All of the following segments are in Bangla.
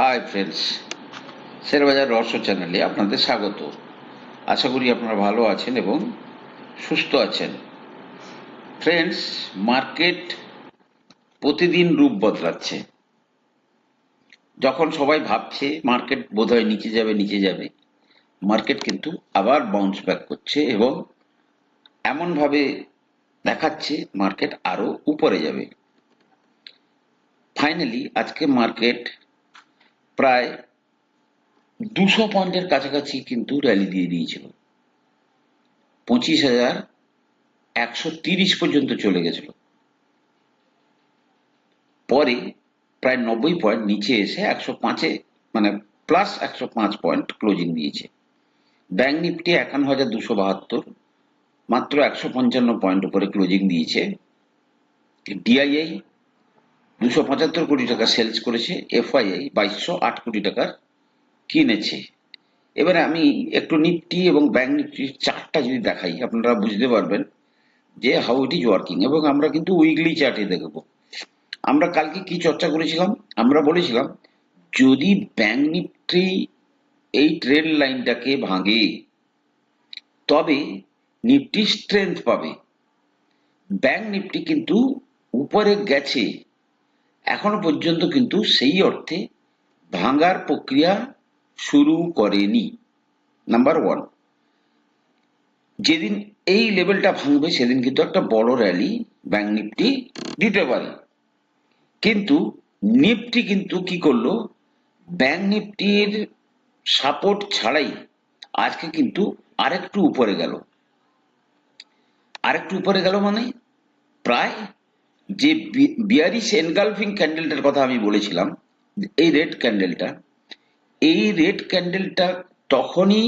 হাই ফ্রেন্ডস শেয়ারবাজার রহস্য চ্যানেলে আপনাদের স্বাগত। আশা করি আপনারা ভালো আছেন এবং সুস্থ আছেন। ফ্রেন্ডস মার্কেট প্রতিদিন রূপ বদলাচ্ছে। যখন সবাই ভাবছে মার্কেট বোধহয় নিচে যাবে নিচে যাবে মার্কেট কিন্তু আবার বাউন্স ব্যাক করছে এবং এমনভাবে দেখাচ্ছে মার্কেট আরও উপরে যাবে। ফাইনালি আজকে মার্কেট প্রায় দুশো পয়েন্টের কাছাকাছি কিন্তু র্যালি দিয়ে দিয়েছিল। পঁচিশ হাজার একশো তিরিশ পর্যন্ত চলে গেছিল। পরে প্রায় নব্বই পয়েন্ট নিচে এসে একশো পাঁচে মানে প্লাস একশো পাঁচ পয়েন্ট ক্লোজিং দিয়েছে। ব্যাংক নিফটি একান্ন হাজার দুশো বাহাত্তর মাত্র একশো পঞ্চান্ন পয়েন্ট উপরে ক্লোজিং দিয়েছে। ডিআইআই দুশো পঁচাত্তর কোটি টাকা সেলস করেছে এফআইআই বাইশশো আট কোটি টাকার কিনেছে। এবারে আমি একটু নিফটি এবং ব্যাংক নিফটির চার্টটা যদি দেখাই, আপনারা বুঝতে পারবেন যে হাউ ইট ইজ ওয়ার্কিং এবং আমরা কিন্তু উইকলি চার্টে দেখব। আমরা কালকে কি চর্চা করেছিলাম? আমরা বলেছিলাম, যদি ব্যাংক নিফটি এই ট্রেন লাইনটাকে ভাঙে, তবে নিফটি স্ট্রেংথ পাবে। ব্যাংক নিফটি কিন্তু উপরে গেছে এখনও পর্যন্ত কিন্তু সেই অর্থে ভাঙার প্রক্রিয়া শুরু করেনি। নাম্বার ওয়ান যেদিন এই লেভেলটা ভাঙবে, সেদিন কিন্তু একটা বড় র্যালি ব্যাংক নিফটি দিতে পারে। কিন্তু নিফটি কিন্তু কি করল? ব্যাংক নিফটির সাপোর্ট ছাড়াই আজকে কিন্তু আরেকটু উপরে গেল। আরেকটু উপরে গেল মানে প্রায় যে বিয়ারিশ এনগালফিং ক্যান্ডেলটার কথা আমি বলেছিলাম এই রেড ক্যান্ডেলটা, এই রেড ক্যান্ডেলটা তখনই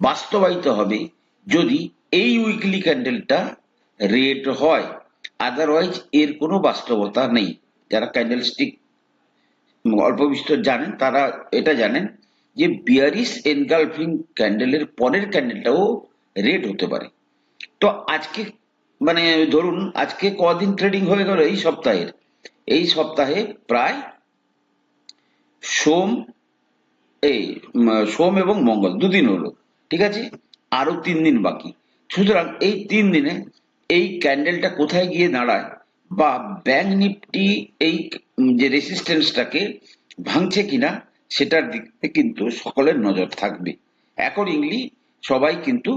বাস্তবায়িত হবে যদি এই উইকলি ক্যান্ডেলটা রেড হয়। আদারওয়াইজ এর কোনো বাস্তবতা নেই। যারা ক্যান্ডেল স্টিক অল্প বিস্তর জানেন, তারা এটা জানেন যে বিয়ারিশ এনগালফিং ক্যান্ডেলের পরের ক্যান্ডেলটাও রেড হতে পারে। তো আজকে মানে ধরুন, আজকে কদিন ট্রেডিং হয়ে গেল এই সপ্তাহের। এই সপ্তাহে প্রায় সোম, এই সোম এবং মঙ্গল, দুদিন হলো, ঠিক আছে? আরও তিন দিন বাকি। সুতরাং এই তিন দিনে এই ক্যান্ডেলটা কোথায় গিয়ে দাঁড়ায় বা ব্যাংক নিফটি এই যে রেসিস্টেন্সটাকে ভাঙছে কিনা, সেটার দিকে কিন্তু সকলের নজর থাকবে। অ্যাকর্ডিংলি সবাই কিন্তু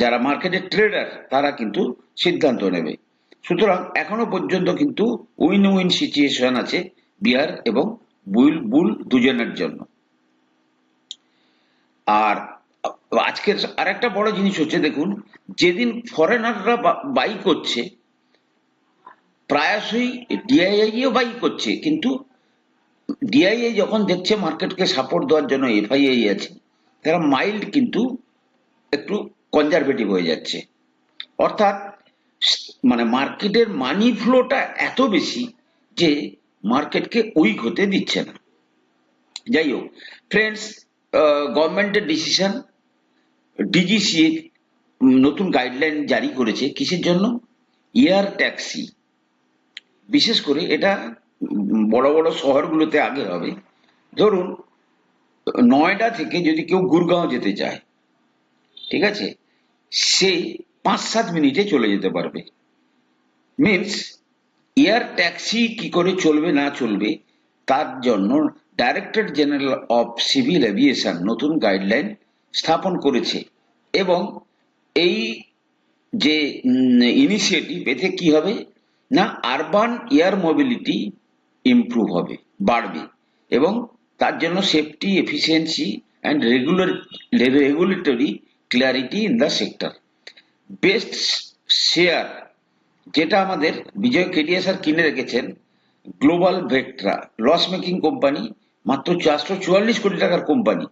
যারা মার্কেটের ট্রেডার তারা কিন্তু সিদ্ধান্ত নেবে। সুতরাং এখনও পর্যন্ত কিন্তু উইন উইন সিচুয়েশন আছে বিয়ার এবং বুল বুল দুজনের জন্য। আর আজকের আরেকটা বড় জিনিস হচ্ছে, দেখুন, যেদিন ফরেনাররা বাই করছে, প্রায়শই ডিআইআইও বাই করছে, কিন্তু ডিআইআই যখন দেখছে মার্কেটকে সাপোর্ট দেওয়ার জন্য এফআইআই আছে, তারা মাইল্ড কিন্তু একটু কনজারভেটিভ হয়ে যাচ্ছে। অর্থাৎ মানে মার্কেটের মানি ফ্লোটা এত বেশি যে মার্কেটকে উইক হতে দিচ্ছে না। যাই হোক ফ্রেন্ডস গভর্নমেন্টের ডিসিশন ডিজিসিএ নতুন গাইডলাইন জারি করেছে কিসের জন্য? এয়ার ট্যাক্সি বিশেষ করে এটা বড় বড় শহরগুলোতে আগে হবে। ধরুন, নয়ডা থেকে যদি কেউ গুরগাঁও যেতে চায় ঠিক আছে? সে পাঁচ সাত মিনিটে চলে যেতে পারবে। মিনস এয়ার ট্যাক্সি কি করে চলবে, না চলবে, তার জন্য director general of civil aviation নতুন গাইডলাইন স্থাপন করেছে এবং এই যে ইনিশিয়েটিভ এতে কি হবে? না আরবান এয়ার মোবিলিটি ইমপ্রুভ হবে, বাড়বে এবং তার জন্য safety efficiency and regular regulatory clarity in the sector best share যেটা আমাদের বিজয় কেডিয়া স্যার কিনে রেখেছেন global Vectra loss making company মাত্র চারশো চুয়াল্লিশ কোটি টাকার কোম্পানি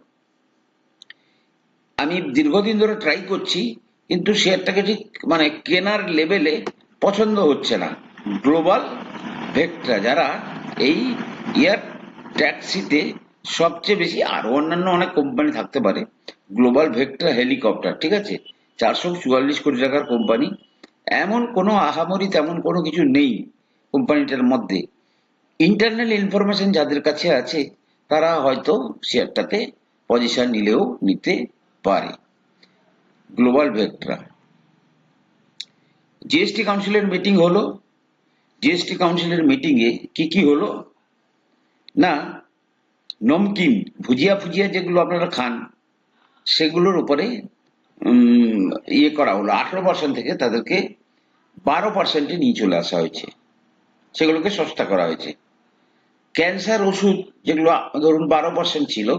আমি দীর্ঘদিন ধরে ট্রাই করছি, কিন্তু শেয়ারটাকে ঠিক মানে কেনার লেভেলে পছন্দ হচ্ছে না। গ্লোবাল ভেক্ট্রা যারা এই এয়ার ট্যাক্সিতে সবচেয়ে বেশি আরও অন্যান্য অনেক কোম্পানি থাকতে পারে গ্লোবাল ভেক্ট্রা হেলিকপ্টার, ঠিক আছে? চারশো চুয়াল্লিশ কোটি টাকার কোম্পানি। এমন কোনো আহামরি তেমন কোনো কিছু নেই কোম্পানিটার মধ্যে। ইন্টারনাল ইনফরমেশন যাদের কাছে আছে, তারা হয়তো শেয়ারটাতে পজিশন নিলেও নিতে পারে। Global Vectra. জিএসটি কাউন্সিলের মিটিং হলো। জিএসটি কাউন্সিলের মিটিং এ কি কি হলো? না, নমকিন ভুজিয়া ফুজিয়া যেগুলো আপনারা খান সেগুলোর উপরে ইয়ে করা হলো। আঠারো পার্সেন্ট থেকে তাদেরকে বারো পার্সেন্টে নিয়ে চলে আসা হয়েছে। সেগুলোকে সস্তা করা হয়েছে। ক্যান্সার ওষুধ যেগুলো, ধরুন, বারো পার্সেন্ট ছিল,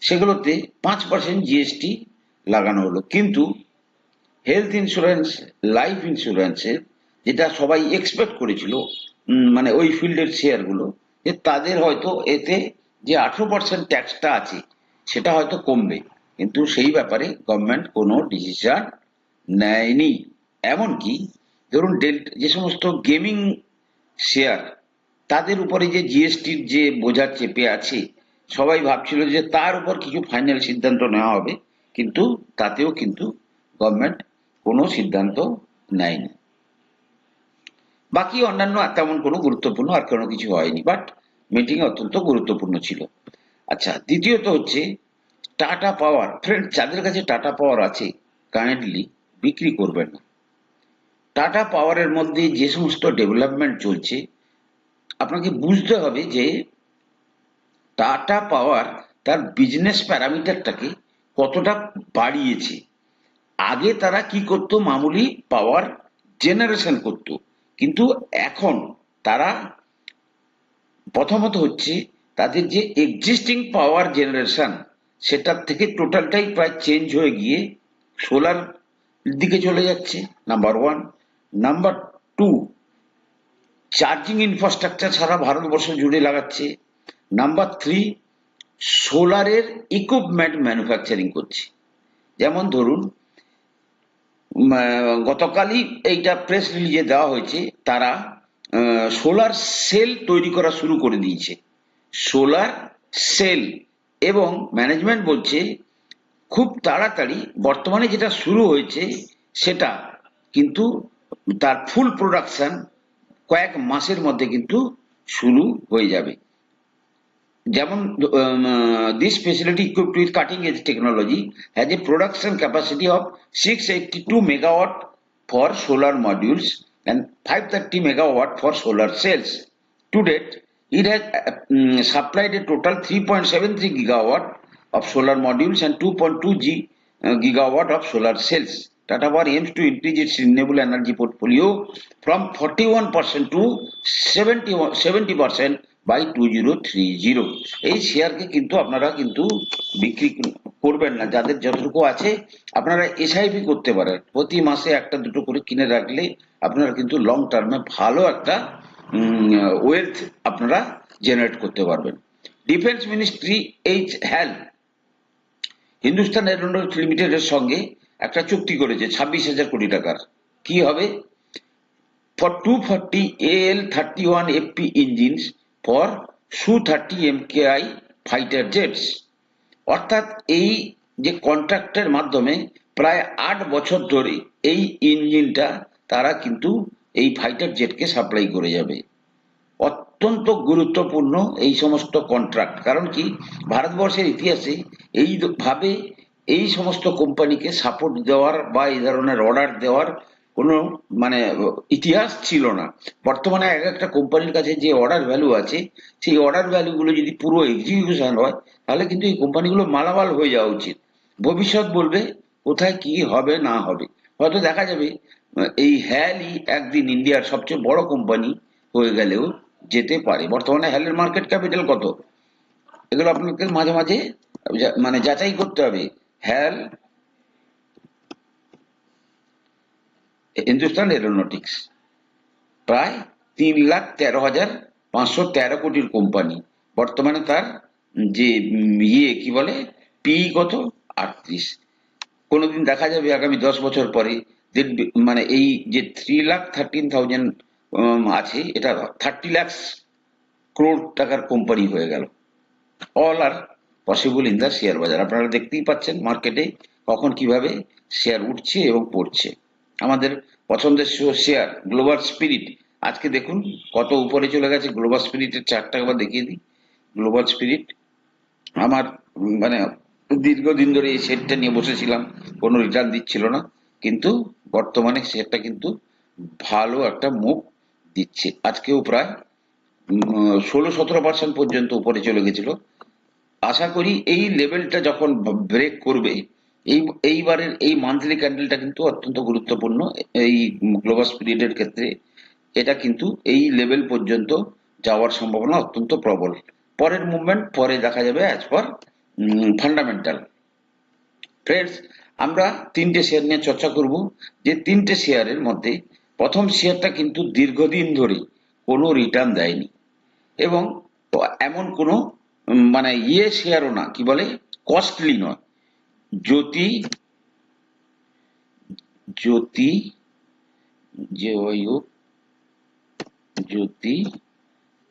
সেগুলোতে পাঁচ পার্সেন্ট জিএসটি লাগানো হলো। কিন্তু হেলথ ইন্স্যুরেন্স লাইফ ইন্স্যুরেন্সের যেটা সবাই এক্সপেক্ট করেছিল মানে ওই ফিল্ডের শেয়ারগুলো যে তাদের হয়তো এতে যে আঠেরো পার্সেন্ট ট্যাক্সটা আছে, সেটা হয়তো কমবে। কিন্তু সেই ব্যাপারে গভর্নমেন্ট কোনো ডিসিশন নেয়নি। এমনকি ধরুন যে সমস্ত গেমিং শেয়ার তাদের উপরে যে জিএসটির যে বোঝা চেপে আছে, সবাই ভাবছিল যে তার উপর কিছু ফাইনাল সিদ্ধান্ত নেওয়া হবে, কিন্তু তাতেও কিন্তু গভর্নমেন্ট কোনো সিদ্ধান্ত নেয়নি। বাকি অন্যান্য তেমন কোনো গুরুত্বপূর্ণ আর কোনো কিছু হয়নি বাট মিটিং অত্যন্ত গুরুত্বপূর্ণ ছিল। আচ্ছা দ্বিতীয়ত হচ্ছে টাটা পাওয়ার ফ্রেন্ড যাদের কাছে টাটা পাওয়ার আছে কাইন্ডলি বিক্রি করবেন না। টাটা পাওয়ারের মধ্যে যে সমস্ত ডেভেলপমেন্ট চলছে, আপনাকে বুঝতে হবে যে টাটা পাওয়ার তার বিজনেস প্যারামিটারটাকে কতটা বাড়িয়েছে। আগে তারা কি করতো, মামুলি পাওয়ার জেনারেশন করত, কিন্তু এখন তারা প্রথমত হচ্ছে তাদের যে এক্সিস্টিং পাওয়ার জেনারেশন সেটার থেকে টোটালটাই প্রায় চেঞ্জ হয়ে গিয়ে সোলার দিকে চলে যাচ্ছে, number one. Number two, charging infrastructure সারা ভারতবর্ষ জুড়ে লাগাচ্ছে। নাম্বার থ্রি, সোলারের ইকুইপমেন্ট ম্যানুফ্যাকচারিং করছে। যেমন ধরুন গতকালই এইটা প্রেস রিলিজে দেওয়া হয়েছে, তারা সোলার সেল তৈরি করা শুরু করে দিয়েছে। সোলার সেল এবং ম্যানেজমেন্ট বলছে, খুব তাড়াতাড়ি বর্তমানে যেটা শুরু হয়েছে সেটা কিন্তু তার ফুল প্রোডাকশন কয়েক মাসের মধ্যে কিন্তু শুরু হয়ে যাবে। যেমন this facility equipped with cutting edge technology has a production capacity of six eighty two megawatt for solar modules and five thirty megawatt for solar cells to date it has uh, mm, supplied a total 3.73 gigawatt of solar modules and 2.2 G, uh, gigawatt of solar cells. Tata Power aims to increase its renewable energy portfolio from 41% to 70 70% by two zero three zero এই শেয়ারকে কিন্তু আপনারা কিন্তু বিক্রি করবেন না যাদের যতটুকু আছে আপনারা এসআইপি করতে পারেন প্রতি মাসে একটা দুটো করে কিনে রাখলে আপনারা কিন্তু লং টার্মে ভালো একটা ওয়েলথ আপনারা জেনারেট করতে পারবেন। Defence ministry H HAL Hindustan aeronautics লিমিটেডের সঙ্গে একটা চুক্তি করেছে, ছাব্বিশ হাজার কোটি টাকার। কি হবে? For 240 AL31 FP engines for Su-30 MKI fighter jets অর্থাৎ এই যে কন্ট্রাক্টের মাধ্যমে প্রায় আট বছর ধরে এই ইঞ্জিনটা তারা কিন্তু এই ফাইটার জেটকে সাপ্লাই করে যাবে। অত্যন্ত গুরুত্বপূর্ণ এই সমস্ত কন্ট্রাক্ট কারণ কি? ভারতবর্ষের ইতিহাসে এই ভাবে এই সমস্ত কোম্পানিকে সাপোর্ট দেওয়ার বা এই ধরনের অর্ডার দেওয়ার কোনো মানে ইতিহাস ছিল না। বর্তমানে এক একটা কোম্পানির কাছে যে অর্ডার ভ্যালু আছে, সেই অর্ডার ভ্যালুগুলো যদি পুরো এক্সিকিউশন হয়, তাহলে কিন্তু এই কোম্পানিগুলো মালামাল হয়ে যাওয়া উচিত। ভবিষ্যৎ বলবে কোথায় কি হবে, না হবে। হয়তো দেখা যাবে এই হ্যালই একদিন ইন্ডিয়ার সবচেয়ে বড় কোম্পানি হয়ে গেলেও যেতে পারে। বর্তমানে হ্যালের মার্কেট ক্যাপিটাল কত? এগুলো আপনাকে মাঝে মাঝে মানে যাচাই করতে হবে। হ্যাল হিন্দুস্তান এরোনটিক্স প্রায় তিন লাখ তেরো হাজার পাঁচশো তেরো কোটির কোম্পানি বর্তমানে তার যে ইয়ে কি বলে পি কত? আটত্রিশ। কোনোদিন দেখা যাবে আগামী দশ বছর পরে মানে এই যে থ্রি লাখ থার্টিন থাউজেন্ড আছে, এটা থার্টি ল্যাক্স ক্রোড টাকার কোম্পানি হয়ে গেল। All are possible in the share বাজার। আপনারা দেখতেই পাচ্ছেন মার্কেটে কখন কীভাবে শেয়ার উঠছে এবং পড়ছে। আমাদের পছন্দের শেয়ার গ্লোবাল স্পিরিট আজকে দেখুন কত উপরে চলে গেছে গ্লোবাল স্পিরিটের চারটা একবার দেখিয়ে দিই। গ্লোবাল স্পিরিট আমার মানে দীর্ঘদিন ধরে এই শেয়ারটা নিয়ে বসেছিলাম, কোনো রিটার্ন দিচ্ছিল না। কিন্তু বর্তমানে শেয়ারটা কিন্তু ভালো একটা মুভ দিচ্ছে। আজকেও প্রায় ষোলো সতেরো পার্সেন্ট পর্যন্ত উপরে চলে গেছিল। আশা করি এই লেভেলটা যখন ব্রেক করবে, এই, এইবারের এই মান্থলি ক্যান্ডেলটা কিন্তু অত্যন্ত গুরুত্বপূর্ণ। এই গ্লোবাল পিরিয়ডের ক্ষেত্রে এটা কিন্তু এই লেভেল পর্যন্ত যাওয়ার সম্ভাবনা অত্যন্ত প্রবল। পরের মুভমেন্ট পরে দেখা যাবে অ্যাজ পার ফান্ডামেন্টাল ফ্রেন্ডস আমরা তিনটে শেয়ার নিয়ে চর্চা করব। যে তিনটে শেয়ারের মধ্যে প্রথম শেয়ারটা কিন্তু দীর্ঘদিন ধরে কোনো রিটার্ন দেয়নি। এবং এমন কোনো মানে ইয়ে শেয়ারও না, কি বলে? কস্টলি নয়। জ্যোতি জ্যোতি, যে Jyoti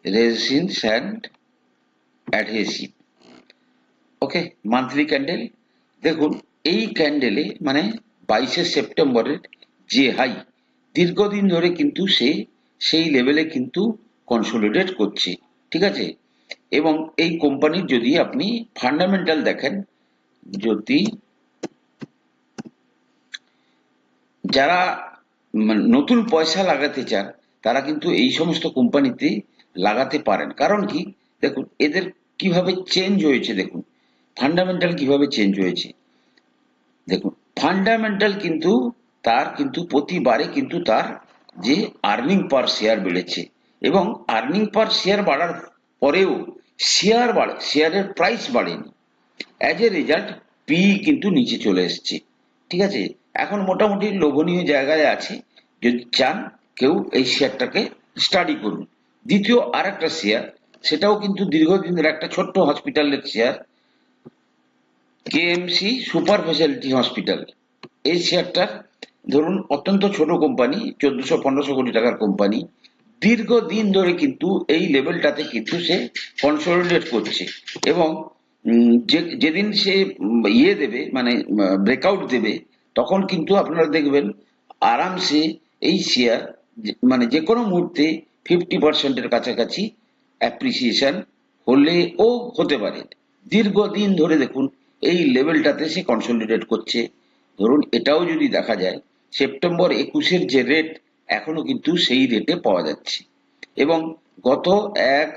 resin sand adhesive okay monthly candle দেখুন এই ক্যান্ডেলে মানে বাইশে সেপ্টেম্বরের যে হাই দীর্ঘদিন ধরে কিন্তু সে সেই লেভেলে কিন্তু কনসোলিডেট করছে, ঠিক আছে? এবং এই কোম্পানির যদি আপনি ফান্ডামেন্টাল দেখেন, যদি যারা মানে নতুন পয়সা লাগাতে চান, তারা কিন্তু এই সমস্ত কোম্পানিতে লাগাতে পারেন। কারণ কি? দেখুন, এদের কীভাবে চেঞ্জ হয়েছে, দেখুন। ফান্ডামেন্টাল কীভাবে চেঞ্জ হয়েছে? দেখুন ফান্ডামেন্টাল কিন্তু তার কিন্তু প্রতিবারে কিন্তু তার যে আর্নিং পার শেয়ার বেড়েছে এবং আর্নিং পার শেয়ার বাড়ার পরেও শেয়ার বাড়ে শেয়ারের প্রাইস বাড়েনি। অ্যাজ এ রেজাল্ট পি কিন্তু নিচে চলে এসেছে। ঠিক আছে? এখন মোটামুটি লোভনীয় জায়গায় আছে। যদি চান, কেউ এই শেয়ারটাকে স্টাডি করুন। দ্বিতীয় আর একটা শেয়ার সেটাও কিন্তু দীর্ঘদিনের একটা ছোট্ট হসপিটালের share KMC super facility hospital এই শেয়ারটার ধরুন অত্যন্ত ছোট কোম্পানি চোদ্দশো, পনেরোশো কোটি টাকার কোম্পানি দীর্ঘদিন ধরে কিন্তু এই লেভেলটাতে কিন্তু সে কনসলিডেট করছে এবং যেদিন সে ইয়ে দেবে মানে ব্রেকআউট দেবে, তখন কিন্তু আপনারা দেখবেন আরামসে এই শেয়ার মানে যে কোনো মুহূর্তে ফিফটি পার্সেন্টের কাছাকাছি অ্যাপ্রিসিয়েশন হলেও হতে পারে। দীর্ঘদিন ধরে দেখুন এই লেভেলটাতে সে কনসলিডেট করছে। ধরুন, এটাও যদি দেখা যায়, সেপ্টেম্বর একুশের যে রেট এখনও কিন্তু সেই রেটে পাওয়া যাচ্ছে। এবং গত এক,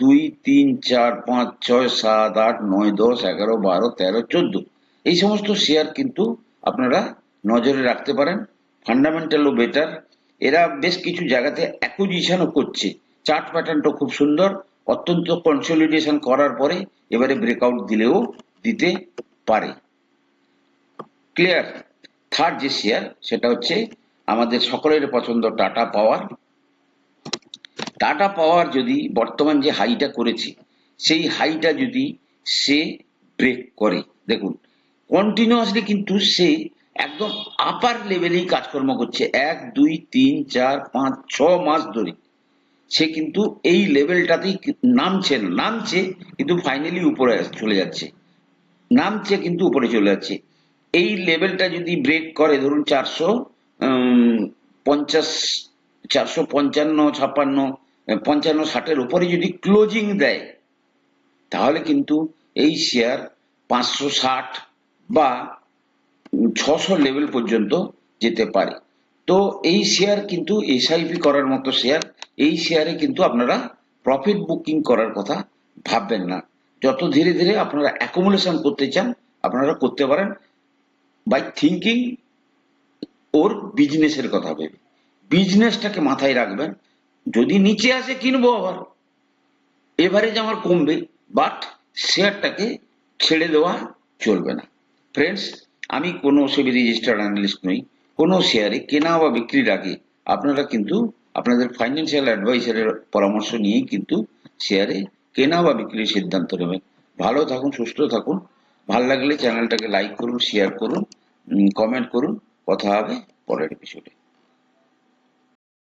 দুই, তিন, চার, পাঁচ, ছয়, সাত, আট, নয়, দশ, এগারো, বারো, তেরো, চোদ্দ, এই সমস্ত শেয়ার কিন্তু আপনারা নজরে রাখতে পারেন। ফান্ডামেন্টালও বেটার এরা বেশ কিছু জায়গাতে অ্যাকুইজিশনও করছে। চার্ট প্যাটার্নটা খুব সুন্দর। অত্যন্ত কনসলিডেশন করার পরে এবারে ব্রেকআউট দিলেও দিতে পারে। ক্লিয়ার থার্ড যে শেয়ার সেটা হচ্ছে আমাদের সকলের পছন্দ টাটা পাওয়ার টাটা পাওয়ার যদি বর্তমান যে হাইটা করেছে, সেই হাইটা যদি সে ব্রেক করে, দেখুন কন্টিনিউয়াসলি কিন্তু সে একদম আপার লেভেলেই কাজকর্ম করছে। এক, দুই, তিন, চার, পাঁচ, ছ মাস ধরে। সে কিন্তু এই লেভেলটাতেই নামছে নামছে, কিন্তু ফাইনালি উপরে চলে যাচ্ছে। নামছে, কিন্তু উপরে চলে যাচ্ছে। এই লেভেলটা যদি ব্রেক করে, ধরুন চারশো পঞ্চাশ, চারশো পঞ্চান্ন, ছাপ্পান্ন, পঞ্চান্ন, ষাটের উপরে যদি ক্লোজিং দেয়, তাহলে কিন্তু এই শেয়ার পাঁচশো ষাট বা ছশো লেভেল পর্যন্ত যেতে পারে। তো এই শেয়ার কিন্তু এসআইপি করার মতো শেয়ার এই শেয়ারে কিন্তু আপনারা প্রফিট বুকিং করার কথা ভাববেন না। যত ধীরে ধীরে আপনারা অ্যাকুমুলেশন করতে চান, আপনারা করতে পারেন বাই থিঙ্কিং ওর বিজনেসের কথা ভেবে। বিজনেসটাকে মাথায় রাখবেন, যদি নিচে আসে কিনবো আবার। এভারেজ আমার কমবে বাট শেয়ারটাকে ছেড়ে দেওয়া চলবে না। ফ্রেন্ডস আমি কোনো সেবি রেজিস্টার্ড অ্যানালিস্ট নই, কোনো শেয়ারে কেনা বা বিক্রির আগে আপনারা কিন্তু আপনাদের ফাইন্যান্সিয়াল অ্যাডভাইসারের পরামর্শ নিয়েই কিন্তু শেয়ারে কেনা বা বিক্রির সিদ্ধান্ত নেবেন। ভালো থাকুন, সুস্থ থাকুন। ভালো লাগলে চ্যানেলটাকে লাইক করুন শেয়ার করুন কমেন্ট করুন। কথা হবে পরের এপিসোডে